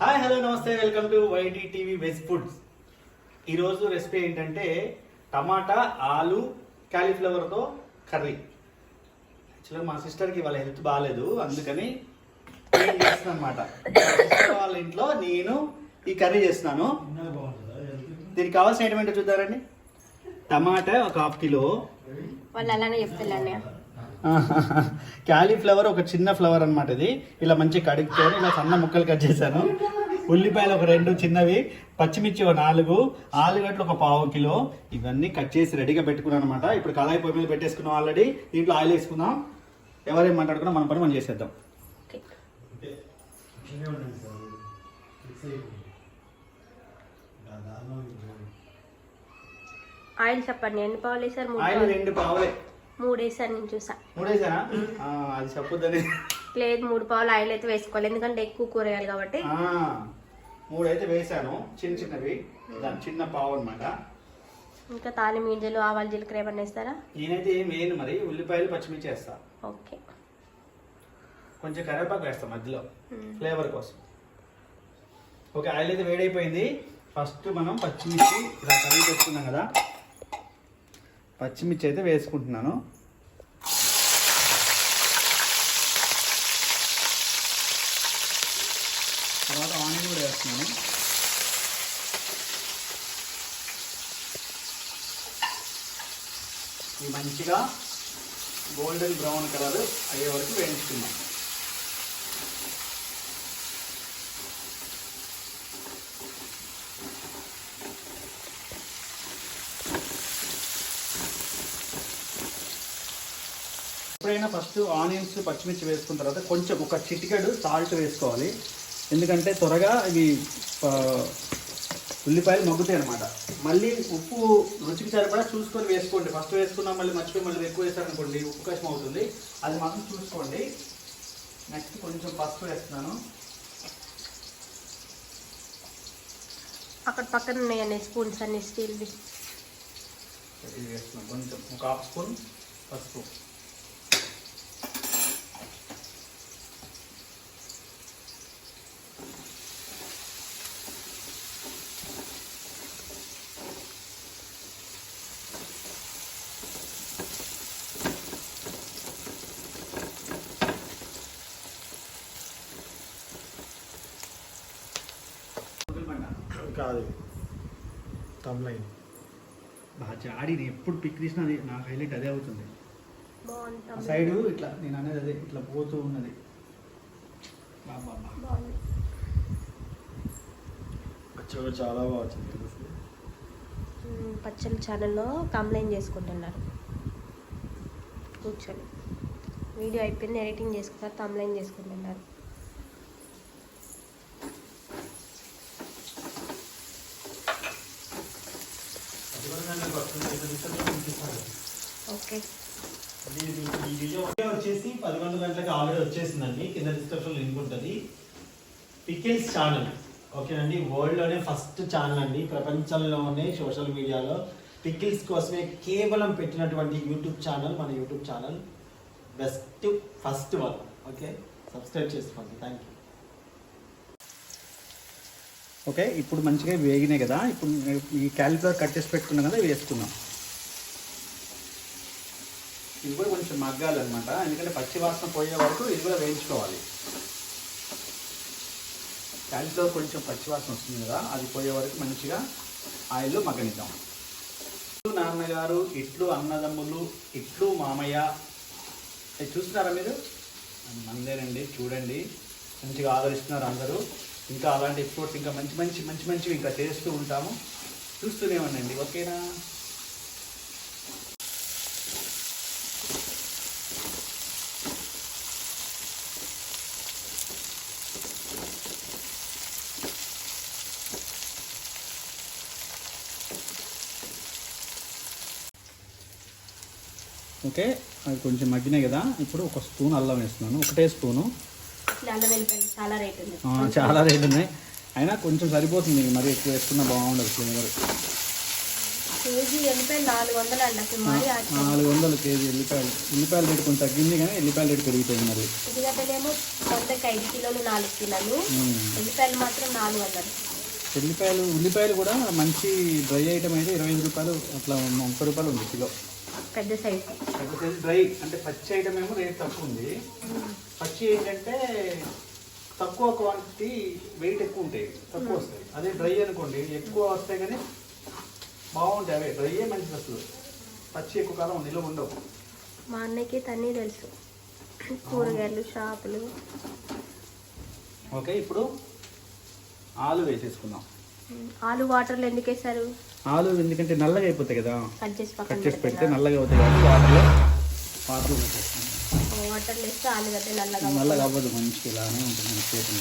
Hi hello నమస్తే welcome to YT TV veg foods. ఈరోజు recipe ఏంటంటే టమాటా ఆలు క్యాలీఫ్లవర్తో కర్రీ. యాక్చువల్గా మా సిస్టర్కి వాళ్ళ హెల్త్ బాగాలేదు అందుకని నేను చేస్తున్నాను అనమాట వాళ్ళ ఇంట్లో నేను ఈ కర్రీ చేస్తున్నాను. దీనికి కావాల్సిన ఐటమ్ ఏంటో చూద్దారండి టమాటా ఒక హాఫ్ కిలో. వాళ్ళు అలానే చెప్తారు క్యాలీఫ్లవర్ ఒక చిన్న ఫ్లవర్ అన్నమాట ఇది. ఇలా మంచి కడుక్కొని ఇలా సన్న ముక్కలు కట్ చేశాను. ఉల్లిపాయలు ఒక రెండు చిన్నవి పచ్చిమిర్చి ఒక నాలుగు ఆలుగడ్డలు ఒక పావు కిలో. ఇవన్నీ కట్ చేసి రెడీగా పెట్టుకున్నాను అనమాట ఇప్పుడు కళాయి పొయ్యి మీద పెట్టేసుకున్నాం ఆల్రెడీ. దీంట్లో ఆయిల్ వేసుకుందాం. ఎవరేం మాట్లాడుకున్నా మన పని మనం చేసేద్దాం. ఆయిల్ చెప్పండి. ఎన్ని పావులు వేసారు మూడు ఆయిల్ రెండు పావులే. మూడు వేసారు నేను చూసా. మూడేసానా? అది చెప్పొద్దని. లేదు మూడు పావులు ఆయిల్ అయితే వేసుకోవాలి. ఎందుకంటే ఎక్కువ కూరగాయలు కాబట్టి. మూడైతే వేసాను. చిన్న చిన్నవి. దాని చిన్న పావు అనమాట ఇంకా తాలిం గింజలు ఆవాలు జీలకర్ర ఏమన్నా వేస్తారా? నేనైతే ఏం వేయను మరి. ఉల్లిపాయలు పచ్చిమిర్చి వేస్తా. ఓకే. కొంచెం కరివేపాకు వేస్తా మధ్యలో. ఫ్లేవర్ కోసం. ఓకే ఆయిల్ అయితే వేడైపోయింది. ఫస్ట్ మనం పచ్చిమిర్చి ఇలా కర్రీ పెట్టుకున్నాం కదా. పచ్చిమిర్చి అయితే వేసుకుంటున్నాను. తర్వాత ఆనియన్ కూడా వేస్తున్నాను. ఇది మంచిగా గోల్డెన్ బ్రౌన్ కలర్ అయ్యే వరకు వేయించుకున్నాం ఎప్పుడైనా ఫస్ట్ ఆనియన్స్ పచ్చిమిర్చి వేసుకున్న తర్వాత కొంచెం ఒక చిటికెడు సాల్ట్ వేసుకోవాలి. ఎందుకంటే త్వరగా ఇవి ఉల్లిపాయలు మగ్గుతాయి అనమాట మళ్ళీ ఉప్పు రుచికి సరిపడా చూసుకొని వేసుకోండి. ఫస్ట్ వేసుకున్నాం మళ్ళీ మర్చిపోయి మళ్ళీ ఎక్కువ వేసారనుకోండి ఉప్పు కష్టం అవుతుంది. అది మాత్రం చూసుకోండి. నెక్స్ట్ కొంచెం పసుపు వేస్తున్నాను. అక్కడ పక్కన ఉన్నాయండి స్పూన్స్ అన్ని స్టీల్వి. కొంచెం ఒక హాఫ్ స్పూన్ పసుపు. కాదు. తమ్లైన్ బాగా నేను ఎప్పుడు పిక్ తీసినా అది నా హైలైట్ అదే అవుతుంది. సైడ్ ఇట్లా నేను అనేది అదే ఇట్లా పోతూ ఉన్నది. చాలా బాగా ఛానల్లో కంప్లైంట్ చేసుకుంటున్నారు. కూర్చొని. వీడియో అయిపోయింది ఎడిటింగ్ చేసుకున్నారు కంప్లైంట్ చేసుకుంటున్నారు. ఓకే ఈ వీడియో వచ్చేసి పదకొండు గంటలకు ఆల్రెడీ వచ్చేసిందండి. కింద డిస్క్రిప్షన్ లింక్ ఉంటుంది. పికిల్స్ ఛానల్ ఓకేనండి వరల్డ్లోనే ఫస్ట్ ఛానల్ అండి. ప్రపంచంలోనే సోషల్ మీడియాలో పికిల్స్ కోసమే కేవలం పెట్టినటువంటి యూట్యూబ్ ఛానల్ మన YouTube channel best first one okay subscribe చేసుకోండి. Thank you okay? ఇప్పుడు మంచిగా వేగినాయి కదా. ఇప్పుడు ఈ క్యాలిఫ్లవర్ కట్ చేసి పెట్టుకున్నాం కదా వేసుకున్నాం ఇది కూడా కొంచెం మగ్గాలన్నమాట. ఎందుకంటే పచ్చి వాసన పోయే వరకు ఇది కూడా వేయించుకోవాలి. క్యాలిఫ్లవర్ కొంచెం పచ్చి వాసన వస్తుంది కదా అది పోయే వరకు మంచిగా ఆయిల్లో మగ్గనిద్దాం. ఇట్లు నాన్నగారు ఇట్లు అన్నదమ్ములు ఇట్లు మామయ్య. చూస్తున్నారా మీరు? మందేనండి చూడండి. మంచిగా ఆదరిస్తున్నారు అందరూ. ఇంకా అలాంటి ఎపిసోడ్స్ ఇంకా మంచి మంచి మంచి మంచివి ఇంకా చేస్తూ ఉంటాము. చూస్తూనే ఉండండి ఓకేనా? ఓకే అది కొంచెం మగ్గినాయి కదా. ఇప్పుడు ఒక స్పూన్ అల్లం వేస్తున్నాను ఒకటే స్పూను. చాలా రేట్ ఉంది. చాలా రేట్ ఉన్నాయి. అయినా కొంచెం సరిపోతుంది మరి ఎక్కువ వేసుకున్నా బాగుండదు ఫ్లేవర్ కేజీ ఎల్లిపాయలు నాలుగు వందలు అండి అసలు మరీ. నాలుగు వందలు కేజీ ఎల్లిపాయలు. ఎల్లిపాయల రేటు కొంచెం తగ్గింది కానీ ఎల్లిపాయల రేటు పెరిగిపోయింది మరి. వందకి ఐదు కిలోలు నాలుగు కిలోలు. ఎల్లిపాయలు మాత్రం నాలుగు వందలు. ఎల్లిపాయలు ఉల్లిపాయలు కూడా మంచి డ్రై ఐటమ్ అయితే ఇరవై ఐదు రూపాయలు అట్లా ముప్పై రూపాయలు ఉంది కిలో. పెద్ద సైజు కాకపోతే డ్రై అంటే పచ్చి ఐటమ్ ఏమో రేట్ తక్కువ ఉంది. పచ్చి ఏంటంటే తక్కువ క్వాంటిటీ వెయిట్ ఎక్కువ ఉంటాయి. తక్కువ వస్తాయి. అదే డ్రై అనుకోండి. ఎక్కువ వస్తాయి కానీ బాగుంటాయి అవే. డ్రైయే మంచిది అసలు. పచ్చి ఎక్కువ కాలం నిల్వ ఉండవు. మా అన్నయ్యకి తన్నీ తెలుసు. కూరగాయలు షాపులు. ఓకే ఇప్పుడు ఆలు వేసేసుకుందాం. ఆలు వాటర్లో ఎందుకు వేస్తారు ఆలు ఎందుకంటే నల్లగా అయిపోతాయి కదా. కట్ చేసి పెడితే? నల్లగా అవుతాయి కాబట్టి వాటర్లో వాటర్ పెట్టేస్తాం వాటర్లో వేస్తే ఆలుగడ్డ నల్లగా నల్లగా అవ్వదు మంచిగా ఇలానే ఉంటుంది చేతి.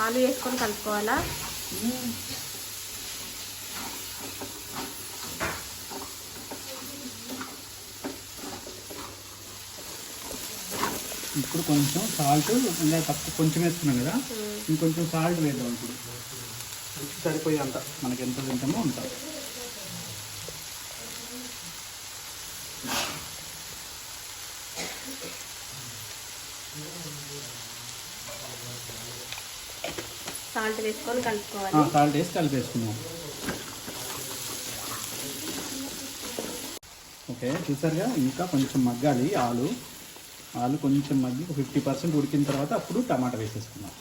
ఆలు వేసుకొని కలుపుకోవాలా ఇప్పుడు కొంచెం సాల్ట్ ఇంకా తక్కువ కొంచెం వేసుకున్నాం కదా? ఇంకొంచెం సాల్ట్ వేద్దాం ఇప్పుడు. సరిపోయి అంత మనకి ఎంత తింటామో అంత. సాల్ట్ వేసుకొని కలుపుకోవాలి. సాల్ట్ వేసి కలిపేసుకున్నాం ఓకే చూసారుగా? ఇంకా కొంచెం మగ్గాలి ఆలు. ఆలు కొంచెం మగ్గి ఫిఫ్టీ పర్సెంట్ ఉడికిన తర్వాత అప్పుడు టమాటా వేసేసుకున్నాం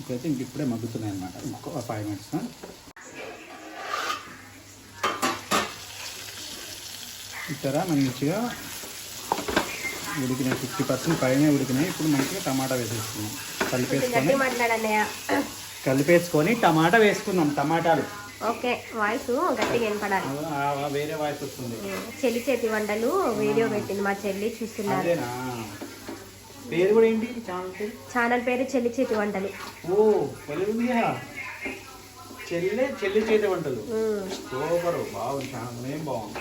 ఇప్పుడైతే ఇంక ఇప్పుడే మగ్గుతున్నాయి అన్నమాట. ఇంకో ఫైవ్ మినిట్స్ ఇచ్చారా మంచిగా ఉడికినాయి. ఫిఫ్టీ పర్సెంట్ పైన ఉడికినాయి. ఇప్పుడు మంచిగా టమాటా వేసేసుకున్నాం కలిపేసుకొని మాట్లాడన్నయ్య కలిపేసుకొని టమాటా వేసుకున్నాం టమాటాలు. ఓకే వాయిస్ గట్టిగా వినపడాలి. వేరే వాయిస్ వస్తుంది. చెల్లి చేతి వంటలు వీడియో పెట్టింది మా చెల్లి చూస్తున్నారు. పేరు కూడా ఏంటి? ఛానల్ పేరు? ఛానల్ పేరు చెల్లి చేతి వంటలు. ఓ చెల్లె చెల్లి చేతి వంటలు. సూపర్ బాగుంది. ఏం బాగుంది.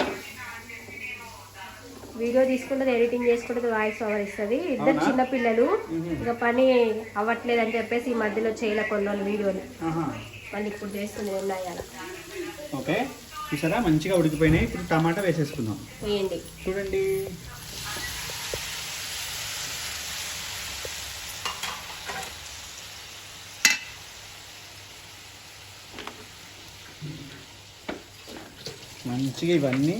వీడియో తీసుకుంటుంది ఎడిటింగ్ చేసుకుంటుంది వాయిస్ ఓవర్ ఇస్తుంది. ఇద్దరు అవునా? చిన్న పిల్లలు. మ్మ్. ఇక పని అవ్వట్లేదు అని చెప్పేసి ఈ మధ్యలో చేయలే కొన్ని రోజులు వీడియోలు. ఆహా. మళ్ళీ ఇప్పుడు చేస్తుంది ఉన్నాయి ఓకే. చూసారా? మంచిగా ఉడికిపోయినాయి. ఇప్పుడు టమాటా వేసేసుకుందాం. వేయండి. చూడండి. మంచిగా ఇవన్నీ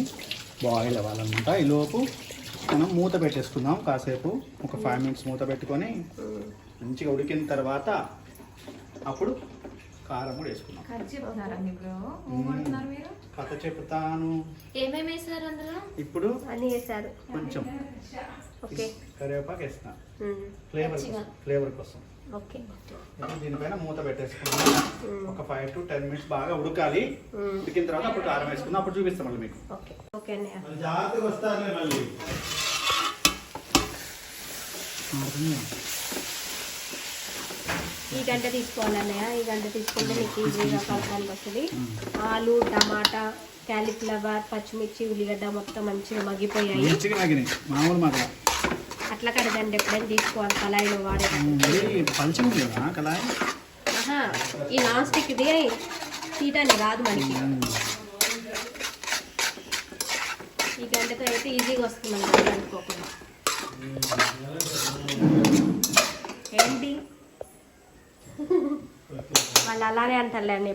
బాయిల్ అవ్వాలన్నమాట. ఈలోపు మనం మూత పెట్టేసుకుందాం. కాసేపు ఒక ఫైవ్ మినిట్స్ మూత పెట్టుకొని. మంచిగా ఉడికిన తర్వాత అప్పుడు కారం కూడా వేసుకుందాం. కథ చెప్తాను. ఏమేమి వేసారు అందులో? ఇప్పుడు అన్నీ కొంచెం ఓకే. కరివేపాకు వేస్తున్నా. ఉమ్. ఫ్లేవర్ ఫ్లేవర్ కోసం ఓకే. దీనిపైన మూత పెట్టేసుకుందాం. ఒక ఫైవ్ టు టెన్ మినిట్స్ బాగా ఉడకాలి. ఉడికిన తర్వాత అప్పుడు కారం వేసుకుందాం. అప్పుడు చూపిస్తాం మళ్ళీ మీకు. ఓకే ఓకే అన్నయ్య జాగ్రత్తగా వస్తారులే మళ్ళీ ఈ గంట తీసుకోవాలి అన్నయ్య ఈ గంట తీసుకుంటే మీకు ఈజీగా కలపడానికి వస్తుంది ఆలు టమాటా క్యాలీఫ్లవర్ పచ్చిమిర్చి ఉల్లిగడ్డ మొత్తం మంచిగా మగ్గిపోయాయి అట్లా కడదండి ఎప్పుడైనా తీసుకోవాలి కళాయిలో వాడే ఈ నాన్ స్టిక్ ఇది తీయటానికి రాదు మనకి ఈ గంటతో అయితే ఈజీగా వస్తుంది మనకి అనుకోకుండా. ఏంటి? వాళ్ళు అలానే అంటారులేండి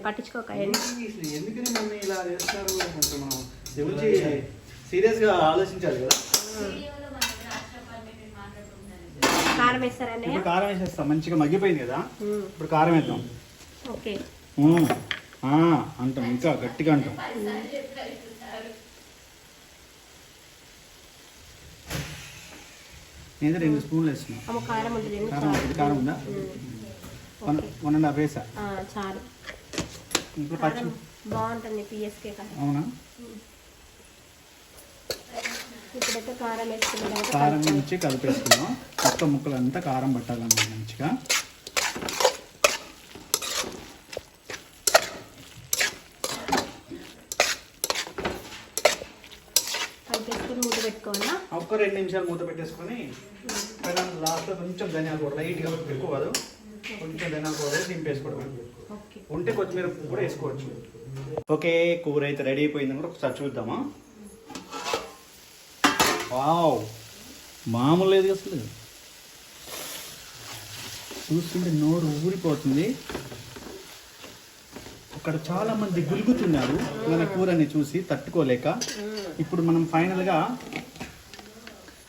గురించి సీరియస్గా ఆలోచించాలి కదా. కారం ఇప్పుడు కారం వేసేస్తాం మంచిగా మగ్గిపోయింది కదా. ఇప్పుడు కారం వేద్దాం. ఓకే. అంటాం ఇంకా గట్టిగా అంటాం. నేను రెండు స్పూన్లు వేస్తున్నా. అమ్మ కారం కారం ఉందా వన్ వన్ అండ్ హాఫ్ వేసా? ఆ, చాలు. ఇప్పుడు పచ్చి? బాగుంటుంది పిఎస్కే కారం. అవునా? ఇప్పుడైతే కారం వేసుకున్న కారం. నుంచి కలిపేసుకున్నాం మొత్తం ముక్కలంతా కారం పట్టాలన్నమాట మంచిగా కలిపేసుకొని మూత పెట్టుకోవాలా ఒక్క రెండు నిమిషాలు మూత పెట్టేసుకొని పైన లాస్ట్లో కొంచెం ధనియాల పౌడర్ లైట్గా ఎక్కువ కాదు. కొంచెం ధనియాల పౌడర్ దింపేసుకోవడం ఓకే. ఉంటే కొత్తిమీర కూడా వేసుకోవచ్చు. ఓకే కూర అయితే రెడీ అయిపోయింది కూడా ఒకసారి చూద్దామా? వావ్! మామూలు లేదు అసలు. చూస్తుంటే నోరు ఊరిపోతుంది. అక్కడ చాలా మంది గులుగుతున్నారు. మన కూరని చూసి తట్టుకోలేక. ఇప్పుడు మనం ఫైనల్గా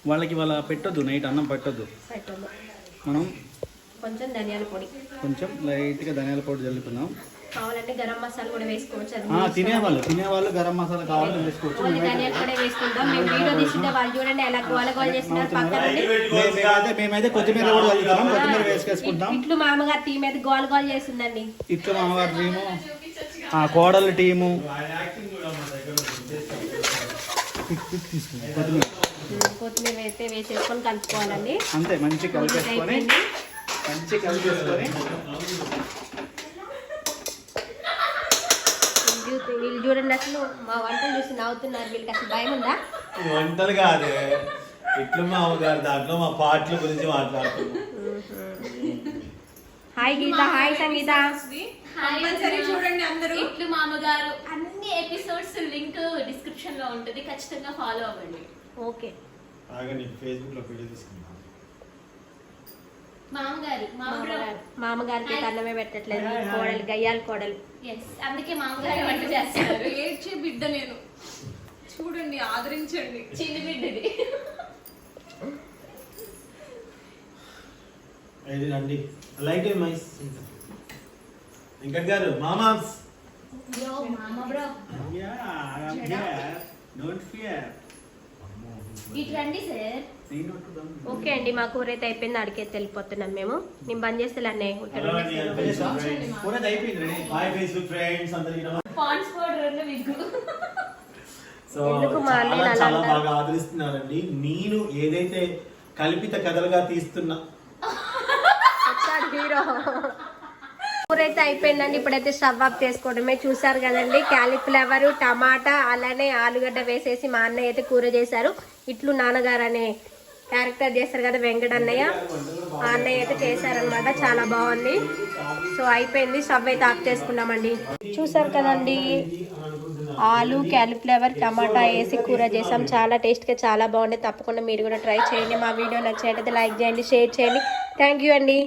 వాళ్ళకి వాళ్ళ పెట్టొద్దు నైట్ అన్నం పెట్టొద్దు. పెట్టదు మనం కొంచెం ధనియాల పొడి. కొంచెం లైట్గా ధనియాల పొడి జల్లుకుందాం కావాలంటే గరం మసాలా కూడా వేసుకోవచ్చు. తినేవాళ్ళు తినేవాళ్ళు గరం మసాలా కావాలని వేసుకోవచ్చు. ధనియాల పొడి వేసుకుంటాం మేము వీడియో వాళ్ళు చూడండి ఎలా గోల గోల చేస్తున్నారు పక్కన మేమైతే కొత్తిమీర కూడా కొత్తిమీర వేసుకేసుకుంటాం. ఇట్లు మామగారు టీ మీద గోల గోల చేస్తుందండి. ఇట్లా మామగారి టీము ఆ కోడల టీము. తీసుకుంటాం కొత్తిమీర. కొత్తిమీర వేస్తే వేసేసుకొని కలుపుకోవాలండి. అంతే మంచి కలిపేసుకొని. మంచి కలిపేసుకొని. వీళ్ళు చూడండి అసలు మా వంటలు చూసి నవ్వుతున్నారు వీళ్ళకి అసలు భయం ఉందా? వంటలు కాదే. ఇట్లు మా అమ్మగారు దాంట్లో మా పాటల గురించి మాట్లాడుతున్నాం hi Geetha hi Sangeetha. Compulsory చూడండి అందరూ. ఇట్లు మామగారు అన్ని ఎపిసోడ్స్ లింక్ డిస్క్రిప్షన్లో ఉంటుంది. ఖచ్చితంగా ఫాలో అవ్వండి. ఓకే. ఆగండి ఫేస్బుక్లో వీడియో తీసుకున్నాం మామగారు మామగారు. మామగారు. మామగారికి అయితే అన్నమే పెట్టట్లేదు. కోడలు గయ్యాలి కోడలు. ఎస్ అందుకే మామగారు వంట చేస్తారు. ఏడ్చే బిడ్డ నేను. చూడండి ఆదరించండి. చిన్న బిడ్డది. ఇది రండి? లైట్ మైస్? వెంకట్ గారు మామాస్. బ్రో మామ బ్రో డోంట్ ఫియర్ ఇటు రండి సార్ ఓకే అండి మా కూర అయితే అయిపోయింది అడిగైతే వెళ్ళిపోతున్నాం మేము. నేను బంద్ చేస్తే అన్నీ ఉంటాడు కూర అయితే అయిపోయింది రెడీ. హాయ్ ఫేస్బుక్ ఫ్రెండ్స్ అందరికీ నమస్తే. పాండ్స్ పౌడర్ ఉన్న విగ్గు సో ఎందుకు మా అన్నయ్య చాలా? బాగా ఆదరిస్తున్నారండి. నేను ఏదైతే కల్పిత కథలుగా తీస్తున్నా హీరో. అయిపోయిందండి. ఇప్పుడైతే స్టవ్ ఆఫ్ చేసుకోవడమే. చూసారు కదండి క్యాలీఫ్లవర్ టమాటా అలానే ఆలుగడ్డ వేసేసి మా అన్నయ్య అయితే కూర చేశారు. ఇట్లు నాన్నగారు అనే క్యారెక్టర్ చేస్తారు కదా వెంకటన్నయ్య. మా ఆ అన్నయ్య అయితే చేశారనమాట చాలా బాగుంది. సో అయిపోయింది. స్టవ్ అయితే ఆఫ్ చేసుకున్నామండి. చూసారు కదండి ఆలు క్యాలీఫ్లవర్ టమాటా వేసి కూర చేసాం. చాలా టేస్ట్గా చాలా బాగుంది. తప్పకుండా మీరు కూడా ట్రై చేయండి. మా వీడియో నచ్చినట్టయితే లైక్ చేయండి షేర్ చేయండి. థ్యాంక్ యూ అండి.